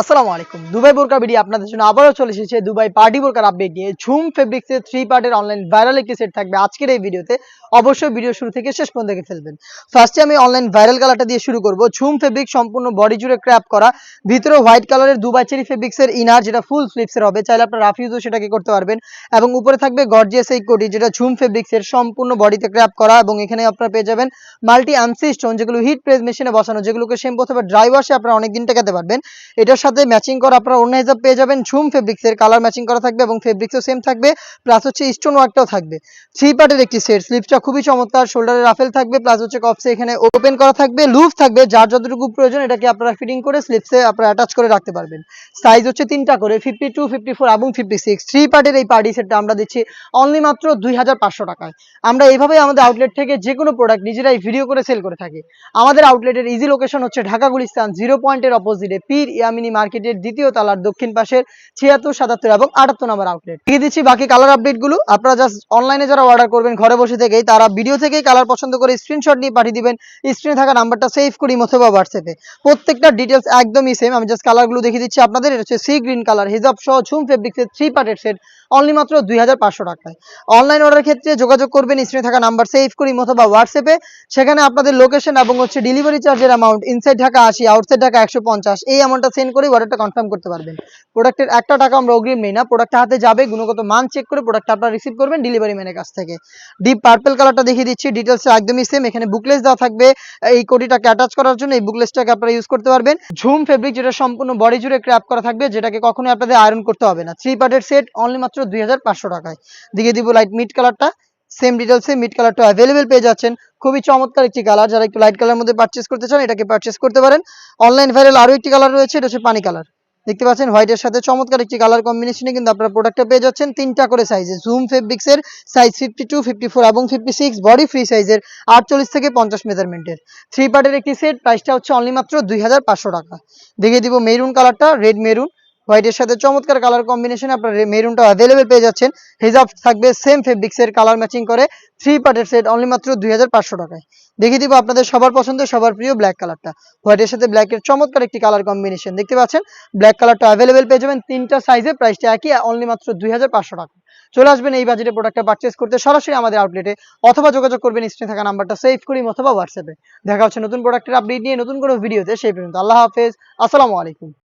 আসসালামু আলাইকুম। দুবাই বোরকা বিডি আপনাদের জন্য আবারও চলে এসেছে দুবাই পার্টি বোরকার আপডেট নিয়ে। ঝুম ফেব্রিক্স এর থ্রি পার্টের অনলাইন ভাইরাল একটি সেট থাকবে আজকের এই ভিডিওতে অবশ্যই ভিডিও শুরু থেকে শেষ পর্যন্ত দেখে ফেলবেন। ফার্স্টে আমি অনলাইন ভাইরাল কালারটা দিয়ে শুরু করব। ঝুম ফেব্রিক সম্পূর্ণ বডি জুড়ে ক্র্যাপ করা। ভিতরে হোয়াইট কালারের দুবাই চেরি ফেব্রিক্স এর ইনার যেটা ফুল স্লিপস এর হবে, চাইলে আপনার রাফ ইউজও সেটাকে করতে পারবেন। এবং উপরে থাকবে গর্জিয়াস এই কোটি যেটা ঝুম ফেব্রিক্স এর সম্পূর্ণ বডিতে ক্র্যাপ করা এবং এখানে আপনারা পেয়ে যাবেন মাল্টি আনসি স্টোন যেগুলো হিট প্রেস মেশিনে বসানো, যেগুলোকে শ্যাম্পু অথবা ড্রাই ওয়াশে আপনারা অনেকদিন টেকাতে পারবেন। এটার সাথে ম্যাচিং করা আপনারা অন্য হিসাব পেয়ে যাবেন। ঝুম ফেব্রিক্স এর কালার ম্যাচিং করা থাকবে এবং ফেব্রিক্সও সেম থাকবে প্লাস হচ্ছে স্টোন ওয়ার্কটাও থাকবে। থ্রি পার্টের একটি সেট স্লিপসটা খুবই চমৎকার শোল্ডারে রাফেল থাকবে প্লাস হচ্ছে কপসে এখানে ওপেন করা থাকবে লুফ থাকবে, যার যতটুকু প্রয়োজন এটাকে আপনারা ফিটিং করে স্লিপসে আপনারা অ্যাটাচ করে রাখতে পারবেন। সাইজ হচ্ছে তিনটা করে ফিফটি টু ফিফটি ফোর এবং ফিফটি সিক্স থ্রি পার্টের এই পার্টি সেটটা আমরা দিচ্ছি অনলি মাত্র দুই হাজার পাঁচশো টাকায়। আমরা এইভাবেই আমাদের আউটলেট থেকে যে কোনো প্রোডাক্ট নিজেরাই ভিডিও করে সেল করে থাকি। আমাদের আউটলেটের ইজি লোকেশন হচ্ছে ঢাকা গুলিস্তান জিরো পয়েন্টের অপোজিটে পীর ইয়ামিনী মার্কেটের দ্বিতীয় তলার দক্ষিণ পাশের ছিয়াত্তর, সাতাত্তর এবং আটাত্তর নম্বর আউটলেট দিয়ে দিচ্ছি বাকি কালার আপডেটগুলো আপনারা জাস্ট অনলাইনে যারা অর্ডার করবেন, ঘরে বসে থেকেই তারা ভিডিও থেকেই কালার পছন্দ করে স্ক্রিনশট নিয়ে পাঠিয়ে দিবেন। স্ক্রিনে থাকা নাম্বারটা সেভ করি অথবা হোয়াটসঅ্যাপে প্রত্যেকটা ডিটেলস একদমই সেম আমি জাস্ট কালারগুলো দেখিয়ে দিচ্ছি আপনাদের। এটা হচ্ছে সি গ্রিন কালার হিজাব সহ ঝুম ফেব্রিক্সের থ্রি পার্টের সেট অনলি মাত্র দুই হাজার পাঁচশো টাকায়। অনলাইন অর্ডার ক্ষেত্রে যোগাযোগ করবেন স্ক্রিনে থাকা নাম্বার সেভ করি অথবা হোয়াটসঅ্যাপে সেখানে আপনাদের লোকেশন এবং হচ্ছে ডেলিভারি চার্জের অ্যামাউন্ট ইনসাইড ঢাকা আশি আউটসাইড ঢাকা একশো পঞ্চাশ। এই অ্যামাউন্টটা সেন্ড করে অর্ডারটা কনফার্ম করতে পারবেন। প্রোডাক্টের একটা টাকা আমরা অগ্রিম নেই না। প্রোডাক্টটা হাতে যাবে, গুণগত মান চেক করে প্রোডাক্টটা আপনারা রিসিভ করবেন ডেলিভারি ম্যানের কাছ থেকে। ডিপ পার্পল কালারটা দেখিয়ে দিচ্ছি ডিটেলস একদমই সেম এখানে বুকলেস দেওয়া থাকবে। এই কোটিটাকে অ্যাটাচ করার জন্য এই বুকলেসটাকে আপনারা ইউজ করতে পারবেন। ঝুম ফেব্রিক যেটা সম্পূর্ণ বডি জুড়ে ক্র্যাপ করা থাকবে, যেটাকে কখনোই আপনাদের আয়রন করতে হবে না। থ্রি পার্টের সেট অনলি মাত্র দুই হাজার পাঁচশো টাকায়। দিকে দিব লাইট মিড কালারটা সেম ডিটেলসে মিড কালারটা অ্যাভেলেবেল পেয়ে যাচ্ছেন। খুবই চমৎকার একটি কালার। যারা একটু লাইট কালার মধ্যে পারচেস করতে চান, এটাকে পারচেস করতে পারেন। অনলাইন ভাইরাল আরও একটি কালার রয়েছে, এটা হচ্ছে পানি কালার দেখতে পাচ্ছেন হোয়াইটের সাথে চমৎকার একটি কালার কম্বিনেশনে কিন্তু আপনারা প্রোডাক্টটা পেয়ে যাচ্ছেন। তিনটা করে সাইজে জুম ফেব্রিক্সের size fifty two fifty four এবং ফিফটি সিক্স বডি ফ্রি সাইজের আটচল্লিশ থেকে পঞ্চাশ মেজারমেন্টের থ্রি পার্টের একটি সেট প্রাইসটা হচ্ছে অনলি মাত্র দুই হাজার পাঁচশো টাকা। দেখিয়ে দিব মেরুন কালারটা রেড মেরুন হোয়াইটের সাথে চমৎকার কালার কম্বিনেশন আপনার মেরুনটা অ্যাভেলেবেল পেয়ে যাচ্ছেন। হিজাব থাকবে সেম ফেব্রিক্সের কালার ম্যাচিং করে থ্রি পার্টের সেট অনলি মাত্র দুই হাজার পাঁচশো টাকায়। দেখিয়ে দিব আপনাদের সবার পছন্দের, সবার প্রিয় ব্ল্যাক কালারটা হোয়াইটের সাথে ব্ল্যাকের চমৎকার একটি কালার কম্বিনেশন দেখতে পাচ্ছেন? ব্ল্যাক কালারটা অ্যাভেলেবেল পেয়ে যাবেন, তিনটা সাইজে প্রাইসটা একই অনলি মাত্র দুই হাজার পাঁচশো টাকা। চলে আসবেন এই বাজেটে প্রোডাক্টটা পারচেস করতে, সরাসরি আমাদের আউটলেটে অথবা যোগাযোগ করবেন স্ক্রিনে থাকা নাম্বারটা সেভ করি, অথবা হোয়াটসঅ্যাপে দেখা হচ্ছে নতুন প্রোডাক্টের আপডেট নিয়ে, নতুন কোনো ভিডিওতে সেই পর্যন্ত আল্লাহ হাফেজ, আসসালামু আলাইকুম।